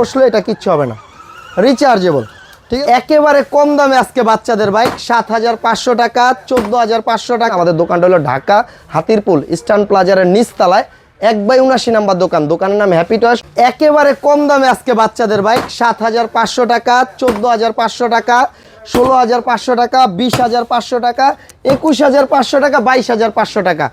বসলে এটা কিচ্ছু হবে না রিচার্জেবল ঠিক? একেবারে কম দামে আজকে বাচ্চাদের বাইক সাত হাজার পাঁচশো টাকা চোদ্দ হাজার পাঁচশো টাকা আমাদের দোকানটা হলো ঢাকা হাতিরপুল ইস্টার্ন প্লাজারের নিচতলায় এক বাই উনাশি নাম্বার দোকান দোকানের নাম হ্যাপি টস একেবারে কম দামে আজকে বাচ্চাদের বাইক সাত হাজার পাঁচশো টাকা চোদ্দ হাজার পাঁচশো টাকা ষোলো হাজার পাঁচশো টাকা বিশ হাজার পাঁচশো টাকা একুশ হাজার পাঁচশো টাকা বাইশ হাজার পাঁচশো টাকা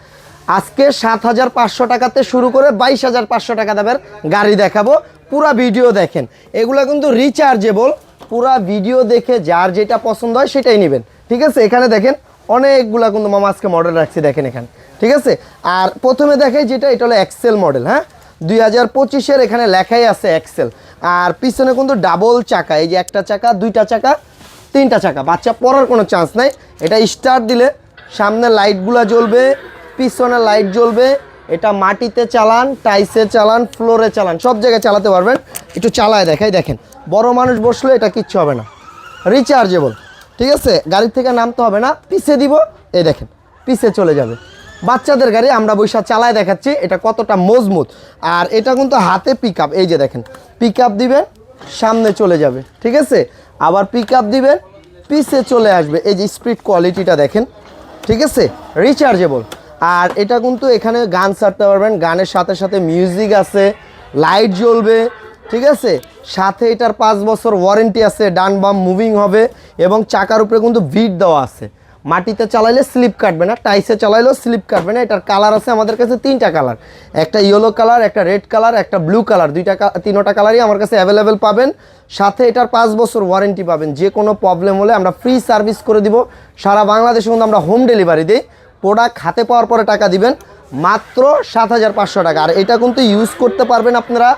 আজকে সাত হাজার পাঁচশো টাকাতে শুরু করে বাইশ হাজার পাঁচশো টাকা দামের গাড়ি দেখাবো পুরা ভিডিও দেখেন। এগুলো কিন্তু রিচার্জেবল পুরা ভিডিও দেখে যার যেটা পছন্দ হয় সেটাই নেবেন। ঠিক আছে? এখানে দেখেন অনেকগুলা কিন্তু মামা আজকে মডেল রাখছি দেখেন এখানে। ঠিক আছে? আর প্রথমে দেখাই যেটা, এটা হলো এক্সেল মডেল হ্যাঁ? দুই হাজার পঁচিশের এখানে লেখাই আছে এক্সেল আর পিছনে কিন্তু ডাবল চাকা, এই যে একটা চাকা, দুইটা চাকা, তিনটা চাকা। বাচ্চা পড়ার কোনো চান্স নাই। এটা স্টার্ট দিলে সামনে লাইটগুলো জ্বলবে, পিছনে লাইট জ্বলবে এটা মাটিতে চালান, টাইসে চালান, ফ্লোরে চালান, সব জায়গায় চালাতে পারবেন। একটু চালায় দেখাই, দেখেন। বড় মানুষ বসলে এটা কিচ্ছু হবে না। রিচার্জেবল ঠিক আছে? গাড়ি থেকে নামতে হবে না। পিছে দিব, এই দেখেন, পিছে চলে যাবে। বাচ্চাদের গাড়ি আমরা বৈশা চালায় দেখাচ্ছি, এটা কতটা মজবুত। আর এটা কিন্তু হাতে পিক এই যে দেখেন পিক আপ দিবেন, সামনে চলে যাবে, ঠিক আছে? আবার পিক আপ দিবেন, পিছে চলে আসবে। এই যে স্পিড কোয়ালিটিটা দেখেন, ঠিক আছে? রিচার্জেবল আর এটা কিন্তু এখানে গান ছাড়তে পারবেন। গানের সাথে সাথে মিউজিক আছে লাইট জ্বলবে, ঠিক আছে? সাথে এটার পাঁচ বছর ওয়ারেন্টি আছে, ডান বাম মুভিং হবে এবং চাকার উপরে কিন্তু ভিট দেওয়া আছে। মাটিতে চালাইলে স্লিপ কাটবে না টাইসে চালাইলেও স্লিপ কাটবে না। এটার কালার আছে আমাদের কাছে তিনটা কালার একটা ইয়েলো কালার একটা রেড কালার একটা ব্লু কালার দুইটা তিনোটা কালারই আমার কাছে অ্যাভেলেবেল পাবেন। সাথে এটার পাঁচ বছর ওয়ারেন্টি পাবেন। যে কোনো প্রবলেম হলে আমরা ফ্রি সার্ভিস করে দিব। সারা বাংলাদেশে কিন্তু আমরা হোম ডেলিভারি দিই। প্রোডাক্ট হাতে পাওয়ার পরে টাকা দিবেন, মাত্র সাত হাজার পাঁচশো টাকা। আর এটা কিন্তু ইউজ করতে পারবেন আপনারা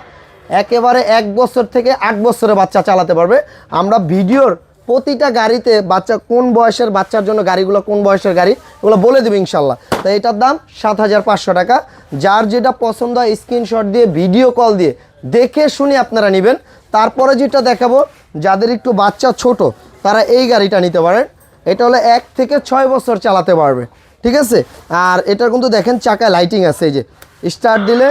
একেবারে এক বছর থেকে আট বছরের বাচ্চা চালাতে পারবে। আমরা ভিডিওর প্রতিটা গাড়িতে বাচ্চা কোন বয়সের বাচ্চার জন্য গাড়িগুলো, কোন বয়সের গাড়ি ওগুলো বলে দেবে ইনশাল্লাহ। তো এটার দাম সাত হাজার পাঁচশো টাকা। যার যেটা পছন্দ হয় স্ক্রিনশট দিয়ে ভিডিও কল দিয়ে দেখে শুনে আপনারা নেবেন। তারপরে যেটা দেখাবো, যাদের একটু বাচ্চা ছোট, তারা এই গাড়িটা নিতে পারেন। এটা হলো এক থেকে ছয় বছর চালাতে পারবে। ঠিক আছে? আর এটা কিন্তু দেখেন চাকায় লাইটিং আছে, এই যে। স্টার্ট দিলে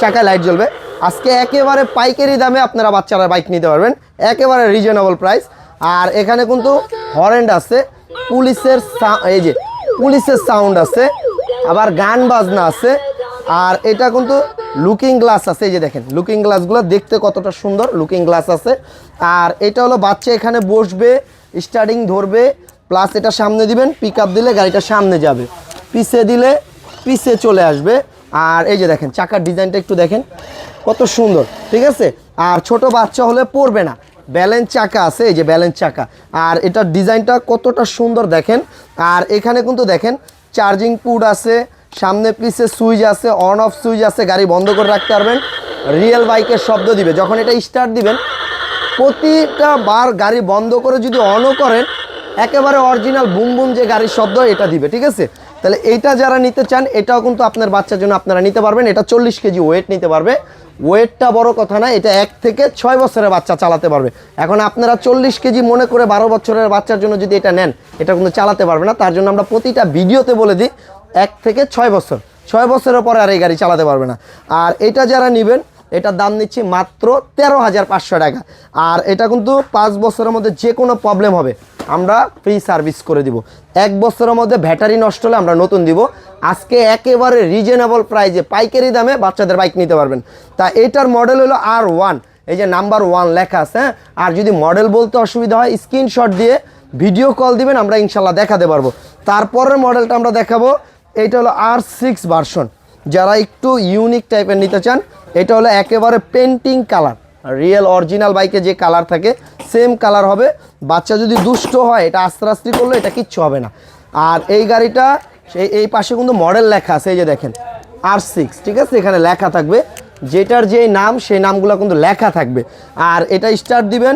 চাকায় লাইট জ্বলবে। আজকে একেবারে পাইকারি দামে আপনারা বাচ্চারা বাইক নিতে পারবেন। একেবারে রিজনেবল প্রাইস আর এখানে কিন্তু হরেন্ড আছে। পুলিশের এই যে, পুলিশের সাউন্ড আছে। আবার গান বাজনা আছে। আর এটা কিন্তু লুকিং গ্লাস আছে, এই যে দেখেন। লুকিং গ্লাসগুলো দেখতে কতটা সুন্দর লুকিং গ্লাস আছে। আর এটা হলো বাচ্চা এখানে বসবে স্টার্টিং ধরবে। প্লাস এটা সামনে দিবেন পিক দিলে গাড়িটা সামনে যাবে। পিছে দিলে পিছে চলে আসবে। আর এই যে দেখেন, চাকার ডিজাইনটা একটু দেখেন। কত সুন্দর, ঠিক আছে? আর ছোট বাচ্চা হলে পড়বে না। ব্যালেন্স চাকা আছে, এই যে ব্যালেন্স চাকা। আর এটার ডিজাইনটা কতটা সুন্দর দেখেন। আর এখানে কিন্তু দেখেন চার্জিং পুড আছে, সামনে পিছে সুইচ আছে অন অফ সুইচ আছে, গাড়ি বন্ধ করে রাখতে পারবেন। রিয়েল বাইকের শব্দ দিবে। যখন এটা স্টার্ট দিবেন, প্রতিটা বার গাড়ি বন্ধ করে যদি অনও করেন একেবারে অরিজিনাল বুম বুম যে গাড়ির শব্দ, এটা দিবে, ঠিক আছে? তাহলে এইটা যারা নিতে চান, এটাও কিন্তু আপনার বাচ্চার জন্য আপনারা নিতে পারবেন। এটা চল্লিশ কেজি ওয়েট নিতে পারবে। ওয়েটটা বড় কথা না, এটা এক থেকে ছয় বছরের বাচ্চা চালাতে পারবে। এখন আপনারা চল্লিশ কেজি মনে করে বারো বছরের বাচ্চার জন্য যদি এটা নেন, এটা কিন্তু চালাতে পারবে না। তার জন্য আমরা প্রতিটা ভিডিওতে বলে দিই, এক থেকে ছয় বছর। ছয় বছরের পরে আর এই গাড়ি চালাতে পারবে না। আর এটা যারা নেবেন, এটার দাম নিচ্ছি মাত্র তেরো হাজার পাঁচশো টাকা। আর এটা কিন্তু পাঁচ বছরের মধ্যে যে কোনো প্রবলেম হবে। আমরা ফ্রি সার্ভিস করে দিব। এক বছরের মধ্যে ব্যাটারি নষ্ট হলে আমরা নতুন দিব। আজকে একেবারে রিজনেবল প্রাইজে পাইকারি দামে বাচ্চাদের বাইক নিতে পারবেন। তা এটার মডেল হলো আর ওয়ান এই যে নাম্বার ওয়ান লেখা আছে হ্যাঁ? আর যদি মডেল বলতে অসুবিধা হয় স্ক্রিনশট দিয়ে ভিডিও কল দিবেন, আমরা ইনশাল্লাহ দেখাতে পারব। তারপরের মডেলটা আমরা দেখাবো। এটা হলো আর সিক্স ভার্সন যারা একটু ইউনিক টাইপের নিতে চান, এটা হলো একেবারে পেন্টিং কালার রিয়েল অরিজিনাল বাইকে যে কালার থাকে সেম কালার হবে। বাচ্চা যদি দুষ্ট হয়, এটা আস্তে আস্তে করলে এটা কিচ্ছু হবে না। আর এই গাড়িটা সেই এই পাশে কিন্তু মডেল লেখা আছে, এই যে দেখেন আর সিক্স ঠিক আছে? এখানে লেখা থাকবে। যেটার যে নাম, সেই নামগুলো কিন্তু লেখা থাকবে। আর এটা স্টার্ট দিবেন,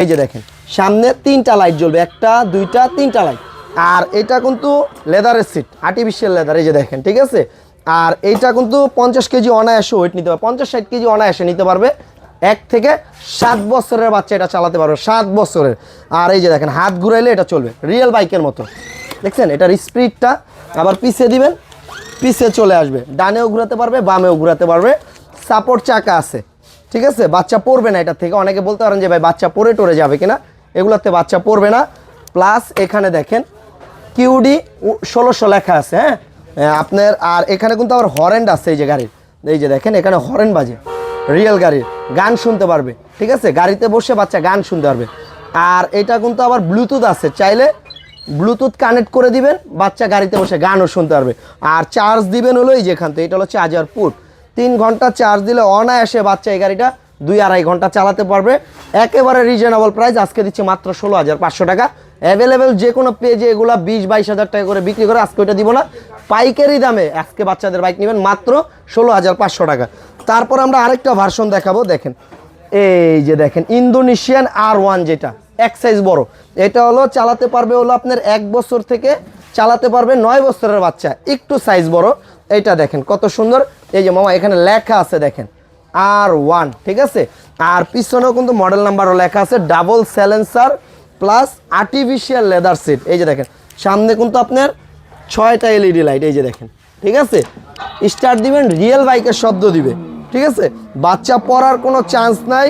এই যে দেখেন, সামনে তিনটা লাইট জ্বলবে, একটা, দুইটা, তিনটা লাইট আর এটা কিন্তু লেদারের সিট আর্টিফিশিয়াল লেদার এই যে দেখেন, ঠিক আছে? আর এইটা কিন্তু পঞ্চাশ কেজি অনায়াসে ওয়েট নিতে পারবে, পঞ্চাশ ষাট কেজি অনায়াসে নিতে পারবে। এক থেকে সাত বছরের বাচ্চা এটা চালাতে পারবে, সাত বছরের। আর এই যে দেখেন, হাত ঘুরাইলে এটা চলবে রিয়েল বাইকের মতো। দেখছেন? এটার স্পিডটা আবার পিছে দিবেন পিছে চলে আসবে। ডানেও ঘুরাতে পারবে, বামেও ঘুরাতে পারবে। সাপোর্ট চাকা আছে, ঠিক আছে? বাচ্চা পড়বে না এটা থেকে। অনেকে বলতে পারেন যে, ভাই, বাচ্চা পড়ে টরে যাবে কিনা? এগুলোতে বাচ্চা পড়বে না। প্লাস এখানে দেখেন কিউডি ষোলোশো লেখা আছে হ্যাঁ? আপনার, আর এখানে কিন্তু আবার হরেন্ড আছে এই যে গাড়ির। এই যে দেখেন, এখানে হরেন বাজে। রিয়েল গাড়ির, গান শুনতে পারবে, ঠিক আছে? গাড়িতে বসে বাচ্চা গান শুনতে পারবে। আর এটা কিন্তু আবার ব্লুটুথ আছে, চাইলে ব্লুটুথ কানেক্ট করে দিবেন, বাচ্চা গাড়িতে বসে গানও শুনতে পারবে। আর চার্জ দিবেন হলো এই যেখান থেকে, এটা হলো চার্জার পুট তিন ঘণ্টা চার্জ দিলে অনায়াসে বাচ্চা এই গাড়িটা দুই আড়াই ঘণ্টা চালাতে পারবে। একেবারে রিজনেবল প্রাইস আজকে দিচ্ছে মাত্র ষোলো হাজার পাঁচশো টাকা। অ্যাভেলেবেল যে কোনো পেজে এগুলো বিশ বাইশ হাজার টাকা করে বিক্রি করে, আজকে ওইটা দিব না। পাইকারি দামে আজকে বাচ্চাদের বাইক নেবেন মাত্র ষোলো হাজার পাঁচশো টাকা। তারপর আমরা আরেকটা ভার্সন দেখাবো, দেখেন। এই যে দেখেন, ইন্দোনেশিয়ান আর ওয়ান যেটা, এক সাইজ বড়। এটা হলো চালাতে পারবে হলো আপনার এক বছর থেকে চালাতে পারবে নয় বছরের বাচ্চা, একটু সাইজ বড়। এটা দেখেন, কত সুন্দর। এই যে মামা, এখানে লেখা আছে, দেখেন, আর ওয়ান, ঠিক আছে? আর পিছনেও কিন্তু মডেল নাম্বারও লেখা আছে double silencer plus artificial leather seat এই যে দেখেন, সামনে কিন্তু আপনার ছয়টা এলইডি লাইট এই যে দেখেন, ঠিক আছে? স্টার্ট দিবেন রিয়েল বাইকের শব্দ দিবে, ঠিক আছে? বাচ্চা পড়ার কোনো চান্স নাই।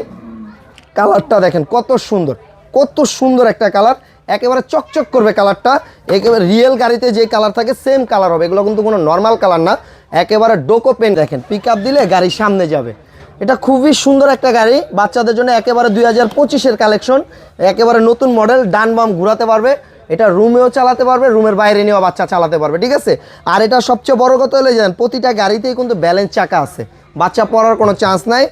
কালারটা দেখেন, কত সুন্দর কত সুন্দর একটা কালার একেবারে চকচক করবে কালারটা একেবারে রিয়েল গাড়িতে যে কালার থাকে সেম কালার হবে। এগুলো কিন্তু কোনো নর্মাল কালার না। একেবারে ডোকো পেন দেখেন পিক দিলে গাড়ি সামনে যাবে। এটা খুবই সুন্দর একটা গাড়ি। বাচ্চাদের জন্য একেবারে দুই হাজার পঁচিশের কালেকশন একেবারে নতুন মডেল ডান বাম ঘুরাতে পারবে। এটা রুমেও চালাতে পারবে, রুমের বাইরে নিয়েও বাচ্চা চালাতে পারবে, ঠিক আছে? আর এটা সবচেয়ে বড় কথা হলে জানেন, প্রতিটা গাড়িতেই কিন্তু ব্যালেন্স চাকা আছে। বাচ্চা পড়ার কোনো চান্স নাই।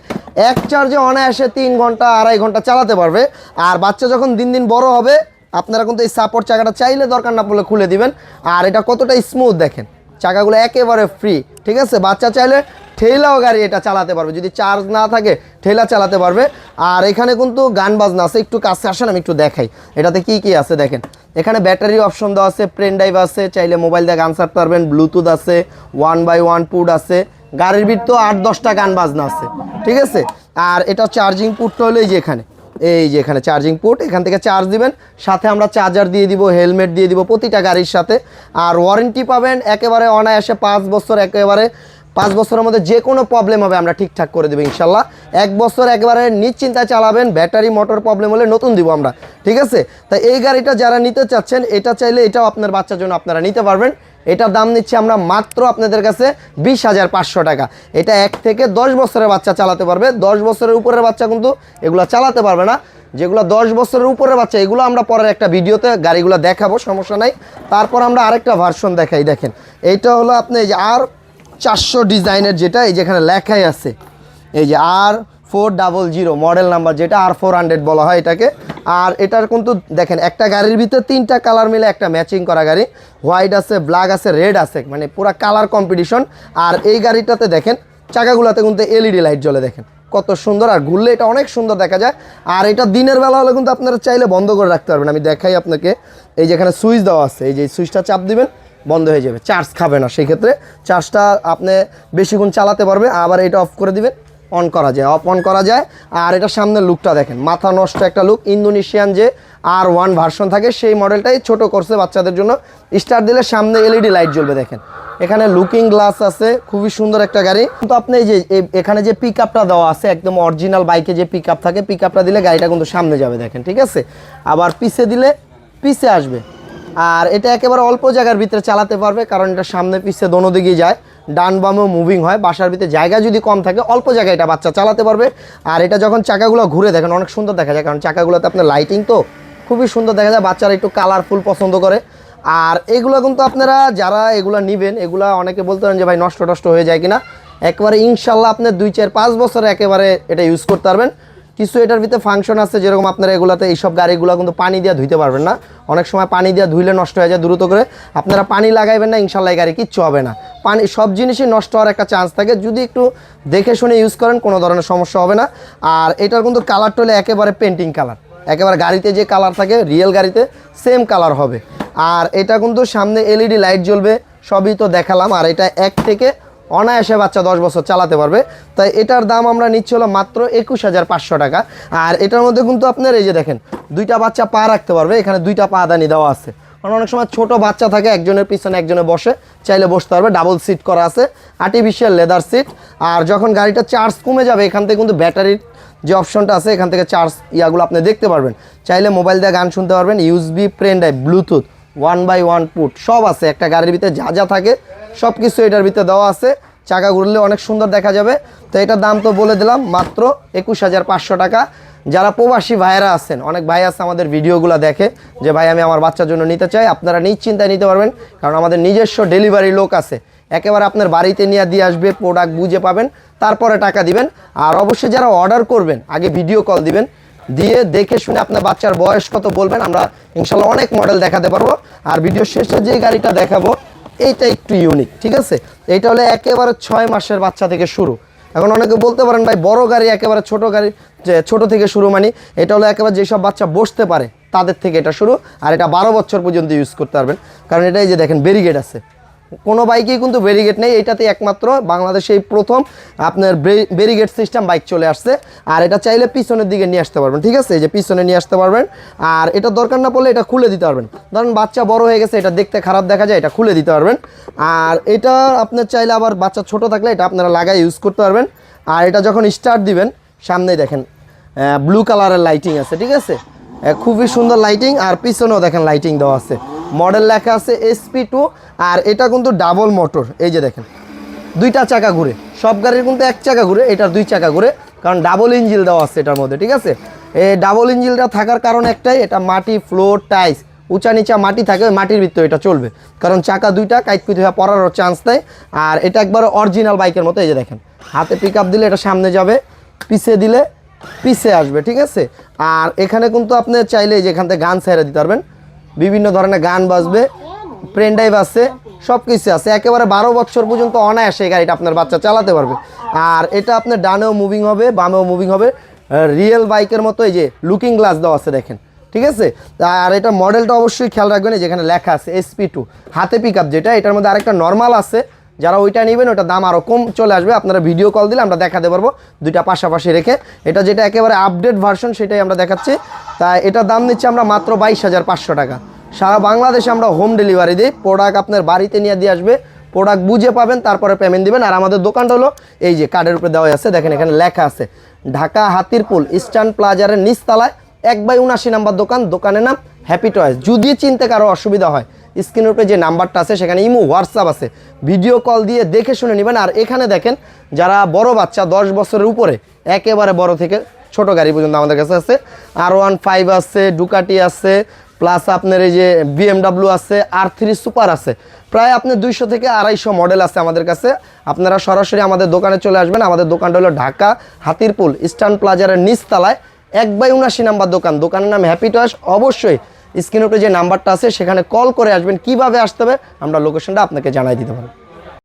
এক চার্জে অনায়াসে তিন ঘণ্টা, আড়াই ঘণ্টা চালাতে পারবে। আর বাচ্চা যখন দিন দিন বড় হবে, আপনারা কিন্তু এই সাপোর্ট চাকাটা চাইলে দরকার না পড়লে খুলে দিবেন। আর এটা কতটা স্মুথ দেখেন, চাকাগুলো একেবারে ফ্রি ঠিক আছে? বাচ্চা চাইলে ঠেলাও গাড়ি এটা চালাতে পারবে। যদি চার্জ না থাকে, ঠেলা চালাতে পারবে। আর এখানে কিন্তু গান বাজনা আছে, একটু কাছে আসেন, আমি একটু দেখাই। এটাতে কি কি আছে দেখেন। এখানে ব্যাটারি অপশন দেওয়া আছে প্রেন ড্রাইভ আছে, চাইলে মোবাইল দিয়ে গান ছাড়তে পারবেন ব্লুটুথ আছে ওয়ান বাই ওয়ান পুড আছে। গাড়ির ভিতর তো আট, দশটা গান বাজনা আছে, ঠিক আছে? আর এটা চার্জিং পুটটা হলো এই যে এখানে। এই যে এখানে চার্জিং পোর্ট এখান থেকে চার্জ দিবেন। সাথে আমরা চার্জার দিয়ে দিব হেলমেট দিয়ে দিব প্রতিটা গাড়ির সাথে। আর ওয়ারেন্টি পাবেন একেবারে অনায়াসে পাঁচ বছর, একেবারে পাঁচ বছরের মধ্যে যে কোনো প্রবলেম হবে আমরা ঠিকঠাক করে দেবো ইনশাল্লাহ। এক বছর একবারে নিশ্চিন্তায় চালাবেন, ব্যাটারি মোটর প্রবলেম হলে নতুন দিব আমরা, ঠিক আছে? তাই এই গাড়িটা যারা নিতে চাচ্ছেন, এটা চাইলে এটাও আপনার বাচ্চার জন্য আপনারা নিতে পারবেন। এটার দাম নিচ্ছি আমরা মাত্র আপনাদের কাছে বিশ হাজার পাঁচশো টাকা। এটা এক থেকে দশ বছরের বাচ্চা চালাতে পারবে। দশ বছরের উপরের বাচ্চা কিন্তু এগুলো চালাতে পারবে না। যেগুলো দশ বছরের উপরের বাচ্চা, এগুলো আমরা পরের একটা ভিডিওতে গাড়িগুলো দেখাবো, সমস্যা নাই। তারপর আমরা আরেকটা ভার্সন দেখাই, দেখেন। এইটা হলো আপনি এই যে আর চারশো ডিজাইনের যেটা এই যেখানে লেখাই আছে। এই যে R four double zero model number যেটা আর ফোর হান্ড্রেড বলা হয় এটাকে। আর এটার কিন্তু দেখেন, একটা গাড়ির ভিতরে তিনটা কালার মিলে একটা ম্যাচিং করা গাড়ি। হোয়াইট আছে, ব্ল্যাক আছে, রেড আছে মানে পুরো কালার কম্পিটিশন। আর এই গাড়িটাতে দেখেন, চাকাগুলোতে কিন্তু এলইডি লাইট জ্বলে দেখেন। কত সুন্দর, আর ঘুরলে এটা অনেক সুন্দর দেখা যায়। আর এটা দিনের বেলা হলে কিন্তু আপনারা চাইলে বন্ধ করে রাখতে পারবেন। আমি দেখাই আপনাকে, এই যেখানে সুইচ দেওয়া আছে, এই যে সুইচটা চাপ দিবেন বন্ধ হয়ে যাবে। চার্জ খাবে না সেই ক্ষেত্রে চার্জটা আপনি বেশিক্ষণ চালাতে পারবে, আবার এটা অফ করে দিবেন অন করা যায়। অফ অন করা যায়। আর এটা সামনের লুকটা দেখেন। মাথা নষ্ট একটা লুক ইন্দোনেশিয়ান যে আর ওয়ান ভার্সন থাকে, সেই মডেলটাই ছোট করছে বাচ্চাদের জন্য। স্টার দিলে সামনে এলইডি লাইট জ্বলবে, দেখেন। এখানে লুকিং গ্লাস আছে, খুবই সুন্দর একটা গাড়ি। কিন্তু আপনি যে এখানে যে পিক দেওয়া আছে, একদম অরিজিনাল বাইকে যে পিক থাকে পিক দিলে গাড়িটা কিন্তু সামনে যাবে, দেখেন, ঠিক আছে? আবার পিছে দিলে, পিছে আসবে। আর এটা একেবারে অল্প জায়গার ভিতরে চালাতে পারবে, কারণ এটা সামনে পিছিয়ে দোনো দিকে যায়। ডান বামেও মুভিং হয়, বাসার ভিতরে জায়গা যদি কম থাকে, অল্প জায়গায় এটা বাচ্চা চালাতে পারবে। আর এটা যখন চাকাগুলো ঘুরে দেখেন, অনেক সুন্দর দেখা যায়, কারণ চাকাগুলোতে আপনার লাইটিং তো খুবই সুন্দর দেখা যায়, বাচ্চারা একটু কালারফুল পছন্দ করে। আর এগুলো কিন্তু আপনারা যারা এগুলো নিবেন, এগুলা অনেকে বলতে পারেন যে, ভাই, নষ্ট টষ্ট হয়ে যায় কিনা? একবারে ইনশাল্লাহ আপনি দুই, চার, পাঁচ বছরে একেবারে এটা ইউজ করতে পারবেন। কিছু এটার ভিতরে ফাংশন আছে, যেরকম আপনারা এগুলাতে এইসব গাড়িগুলো কিন্তু পানি দিয়ে ধুইতে পারবেন না। অনেক সময় পানি দিয়ে ধুইলে নষ্ট হয়ে যায় দ্রুত করে। আপনারা পানি লাগাইবেন না, ইনশাল্লাহ গাড়ি কিচ্ছু হবে না। পানি, সব জিনিসই নষ্ট হওয়ার একটা চান্স থাকে। যদি একটু দেখে শুনে ইউজ করেন, কোনো ধরনের সমস্যা হবে না। আর এটার কিন্তু কালারটা হলে একেবারে পেন্টিং কালার একেবারে গাড়িতে যে কালার থাকে রিয়েল গাড়িতে সেম কালার হবে। আর এটা কিন্তু সামনে এলইডি লাইট জ্বলবে, সবই তো দেখালাম। আর এটা এক থেকে অনায়াসে বাচ্চা দশ বছর চালাতে পারবে। তাই এটার দাম আমরা নিচ্ছি হলো মাত্র একুশ হাজার পাঁচশো টাকা। আর এটার মধ্যে কিন্তু আপনার এই যে দেখেন, দুইটা বাচ্চা পা রাখতে পারবে। এখানে দুইটা পা দানি দেওয়া আছে। কারণ অনেক সময় ছোট বাচ্চা থাকে, একজনের পিছনে একজনে বসে, চাইলে বসতে পারবে। ডাবল সিট করা আছে আর্টিফিশিয়াল লেদার সিট আর যখন গাড়িটা চার্জ কমে যাবে, এখান থেকে কিন্তু ব্যাটারির যে অপশনটা আছে, এখান থেকে চার্জ ইয়াগুলো আপনি দেখতে পারবেন। চাইলে মোবাইল দিয়ে গান শুনতে পারবেন USB pen drive bluetooth one by one put সব আছে। একটা গাড়ির ভিতরে যা যা থাকে সব কিছু এটার ভিতরে দেওয়া আছে। চাকা ঘুরলে অনেক সুন্দর দেখা যাবে। তো এটার দাম তো বলে দিলাম, মাত্র একুশ হাজার পাঁচশো টাকা। যারা প্রবাসী ভাইয়েরা আছেন, অনেক ভাই আছে আমাদের ভিডিওগুলো দেখে, যে ভাই, আমি আমার বাচ্চার জন্য নিতে চাই, আপনারা নিশ্চিন্তায় নিতে পারবেন, কারণ আমাদের নিজস্ব ডেলিভারি লোক আছে। একেবারে আপনার বাড়িতে নিয়ে দিয়ে আসবে প্রোডাক্ট বুঝে পাবেন, তারপরে টাকা দিবেন। আর অবশ্যই যারা অর্ডার করবেন, আগে ভিডিও কল দিবেন, দিয়ে দেখে শুনে আপনার বাচ্চার বয়স কত বলবেন, আমরা ইনশাল্লাহ অনেক মডেল দেখাতে পারব। আর ভিডিও শেষে যে গাড়িটা দেখাবো এইটা একটু ইউনিক ঠিক আছে? এইটা হলো একেবারে ছয় মাসের বাচ্চা থেকে শুরু। এখন অনেকে বলতে পারেন, ভাই, বড় গাড়ি একেবারে ছোট গাড়ি, যে ছোট থেকে শুরু মানে এটা হলো একেবারে যেসব বাচ্চা বসতে পারে, তাদের থেকে এটা শুরু, আর এটা বারো বছর পর্যন্ত ইউজ করতে পারবেন। কারণ এটাই যে দেখেন ব্যারিগেড আছে। কোনো বাইকেই কিন্তু ব্যারিগেড নেই এটাতে একমাত্র বাংলাদেশে এই প্রথম আপনার ব্যারিগেড সিস্টেম বাইক চলে আসছে। আর এটা চাইলে পিছনের দিকে নিয়ে আসতে পারবেন, ঠিক আছে? এই যে পিছনে নিয়ে আসতে পারবেন। আর এটা দরকার না পড়লে এটা খুলে দিতে পারবেন। ধরুন বাচ্চা বড় হয়ে গেছে, এটা দেখতে খারাপ দেখা যায়, এটা খুলে দিতে পারবেন। আর এটা আপনার চাইলে আবার বাচ্চা ছোট থাকলে এটা আপনারা লাগাই ইউজ করতে পারবেন। আর এটা যখন স্টার্ট দিবেন, সামনেই দেখেন ব্লু কালারের লাইটিং আছে, ঠিক আছে? খুবই সুন্দর লাইটিং আর পিছনেও দেখেন লাইটিং দেওয়া আছে। মডেল লেখা আছে এসপি টু আর এটা কিন্তু ডাবল মোটর এই যে দেখেন। দুইটা চাকা ঘুরে, সব গাড়ির কিন্তু এক চাকা ঘুরে, এটার দুই চাকা ঘুরে, কারণ ডাবল ইঞ্জিল দেওয়া আছে এটার মধ্যে, ঠিক আছে? এই ডাবল ইঞ্জিলটা থাকার কারণ একটাই, এটা মাটি ফ্লোর টাইস উঁচা নিচা মাটি থাকে, ওই মাটির ভিতরে এটা চলবে। কারণ চাকা দুইটা কাইটকুইট হয়ে পড়ারও চান্স নেই আর এটা একবার অরিজিনাল বাইকের মতো, এই যে দেখেন। হাতে পিক দিলে এটা সামনে যাবে পিছিয়ে দিলে পিছে আসবে, ঠিক আছে? আর এখানে কিন্তু আপনি চাইলে যে এখান থেকে গান ছেড়ে দিতে পারবেন। বিভিন্ন ধরনের গান বাজবে প্রেন ড্রাইভ আছে সব কিছু আছে। একেবারে বারো বছর পর্যন্ত অনায়াসে এই গাড়িটা আপনার বাচ্চা চালাতে পারবে। আর এটা আপনার ডানেও মুভিং হবে, বামেও মুভিং হবে। রিয়েল বাইকের মতো এই যে লুকিং গ্লাস দেওয়া আছে দেখেন, ঠিক আছে? আর এটা মডেলটা অবশ্যই খেয়াল রাখবেন যেখানে লেখা আছে এসপি টু হাতে পিক যেটা, এটার মধ্যে আরেকটা নর্মাল আছে। যারা ওইটা নেবেন ওটা দাম আরও কম চলে আসবে। আপনারা ভিডিও কল দিলে আমরা দেখাতে পারব দুইটা পাশাপাশি রেখে। এটা যেটা একেবারে আপডেট ভার্সন সেটাই আমরা দেখাচ্ছি। তাই এটার দাম নিচ্ছি আমরা মাত্র বাইশ হাজার পাঁচশো টাকা। সারা বাংলাদেশে আমরা হোম ডেলিভারি দিই। প্রোডাক্ট আপনার বাড়িতে নিয়ে দিয়ে আসবে। প্রোডাক্ট বুঝে পাবেন, তারপরে পেমেন্ট দিবেন। আর আমাদের দোকানটা হলো এই যে কার্ডের উপরে দেওয়া আছে। দেখেন এখানে লেখা আছে, ঢাকা হাতিরপুল ইস্টার্ন প্লাজারের নিচতলায়, এক বাই উনাশি নাম্বার দোকান। দোকানের নাম হ্যাপি টয়েস যদি চিনতে কারও অসুবিধা হয় স্ক্রিনের উপরে যে নাম্বারটা আছে, সেখানে ইমো, হোয়াটসঅ্যাপ আছে। ভিডিও কল দিয়ে দেখে শুনে নেবেন। আর এখানে দেখেন, যারা বড় বাচ্চা, দশ বছরের উপরে, একেবারে বড় থেকে ছোট গাড়ি পর্যন্ত আমাদের কাছে আছে। আর ওয়ান ফাইভ আছে ডুকাটি আছে প্লাস আপনার এই যে বিএমডাব্লিউ আছে আর থ্রি সুপার আছে। প্রায় আপনার দুইশো থেকে আড়াইশো মডেল আছে আমাদের কাছে। আপনারা সরাসরি আমাদের দোকানে চলে আসবেন। আমাদের দোকানটা হলো ঢাকা, হাতিরপুল ইস্টার্ন প্লাজারের নিচতলায়, এক বাই উনাশি নাম্বার দোকান। দোকানের নাম হ্যাপি টয়েস অবশ্যই স্ক্রিনের উপরে যে নাম্বারটা আছে, সেখানে কল করে আসবেন কীভাবে আসতে হবে, আমরা লোকেশনটা আপনাকে জানাই দিতে পারব।